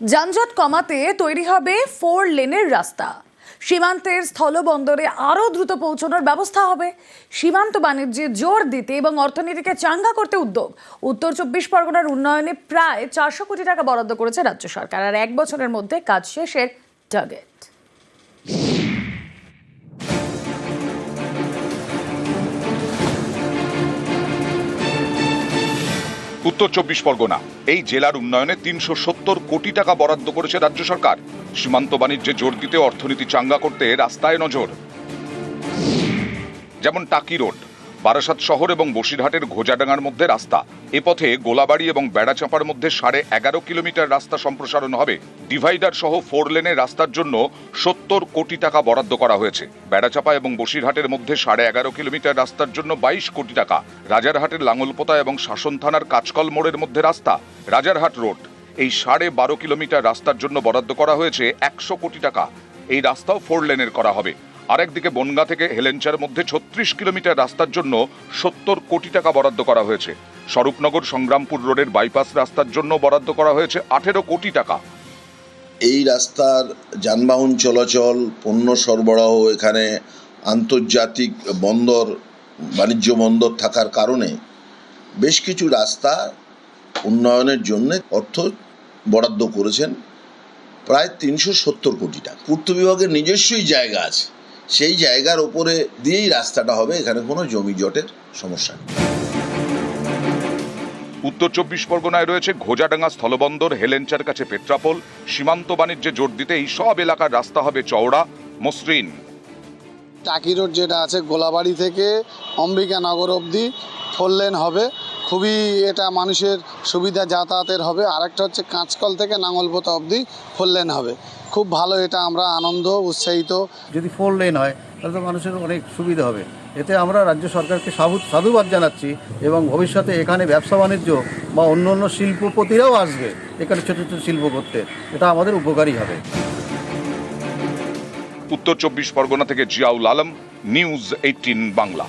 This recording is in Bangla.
যানজট কমাতে তৈরি হবে ফোর লেনের রাস্তা। সীমান্তের স্থলবন্দরে আরও দ্রুত পৌঁছানোর ব্যবস্থা হবে। সীমান্ত বাণিজ্যে জোর দিতে এবং অর্থনীতিকে চাঙ্গা করতে উদ্যোগ। উত্তর চব্বিশ পরগনার উন্নয়নে প্রায় চারশো কোটি টাকা বরাদ্দ করেছে রাজ্য সরকার। আর এক বছরের মধ্যে কাজ শেষের টার্গেট। উত্তর চব্বিশ পরগনা। এই জেলার উন্নয়নে তিনশো সত্তর কোটি টাকা বরাদ্দ করেছে রাজ্য সরকার। সীমান্ত বাণিজ্যে জোর দিতে অর্থনীতি চাঙ্গা করতে রাস্তায় নজর। যেমন টাকি রোড বারাসাত শহর এবং বসিরহাটের ঘোজাডাঙ্গার মধ্যে রাস্তা। এ পথে গোলাবাড়ি এবং বেড়াচাঁপার মধ্যে সাড়ে এগারো কিলোমিটার রাস্তা সম্প্রসারণ হবে। ডিভাইডার সহ ফোর লেনের রাস্তার জন্য সত্তর কোটি টাকা বরাদ্দ করা হয়েছে। বেড়াচাপা এবং বসিরহাটের মধ্যে সাড়ে এগারো কিলোমিটার রাস্তার জন্য বাইশ কোটি টাকা। রাজারহাটের লাঙ্গলপোতা এবং শাসন থানার কাজকল মোড়ের মধ্যে রাস্তা, রাজারহাট রোড। এই সাড়ে বারো কিলোমিটার রাস্তার জন্য বরাদ্দ করা হয়েছে একশো কোটি টাকা। এই রাস্তাও ফোর লেনের করা হবে। আরেকদিকে বনগা থেকে হেলেঞ্চার মধ্যে ছত্রিশ কিলোমিটার রাস্তার জন্য সত্তর কোটি টাকা বরাদ্দ করা হয়েছে। স্বরূপনগর সংগ্রামপুর রোডের বাইপাস রাস্তার জন্য বরাদ্দ করা হয়েছে আঠেরো কোটি টাকা। এই রাস্তার যানবাহন চলাচল, পণ্য সরবরাহ এখানে আন্তর্জাতিক বন্দর, বাণিজ্য বন্দর থাকার কারণে বেশ কিছু রাস্তা উন্নয়নের জন্য অর্থ বরাদ্দ করেছেন। প্রায় তিনশো সত্তর কোটি টাকা। পূর্ত বিভাগের নিজস্বই জায়গা আছে। সেই জায়গার ওপরে দিয়েই রাস্তাটা হবে এখানে কোনো জমি জটের সমস্যা নেই। উত্তর চব্বিশ পরগনায় রয়েছে ঘোজাডাঙ্গা স্থলবন্দর হেলেঞ্চার কাছে পেট্রাপোল সীমান্ত বাণিজ্যে জোর দিতে এই সব এলাকার রাস্তা হবে চওড়া মসৃণ। টাকি রোড যেটা আছে গোলাবাড়ি থেকে অম্বিকানগর অবধি ফোর লেন হবে। খুবই এটা মানুষের সুবিধা যাতায়াতের হবে। আরেকটা হচ্ছে কাঁচকল থেকে নাঙ্গলপোতা অবধি ফোর লেন হবে। খুব ভালো এটা আমরা আনন্দ উৎসাহিত। যদি ফোর লেন হয় তাহলে তো মানুষের অনেক সুবিধা হবে। এতে আমরা রাজ্য সরকারকে সাধু সাধুবাদ জানাচ্ছি এবং ভবিষ্যতে এখানে ব্যবসা বাণিজ্য বা অন্য অন্য শিল্পপতিরাও আসবে এখানে ছোটো ছোটো শিল্প করতে। এটা আমাদের উপকারী হবে। উত্তর চব্বিশ পরগনা থেকে জিয়াউল আলম নিউজ এইটিন বাংলা।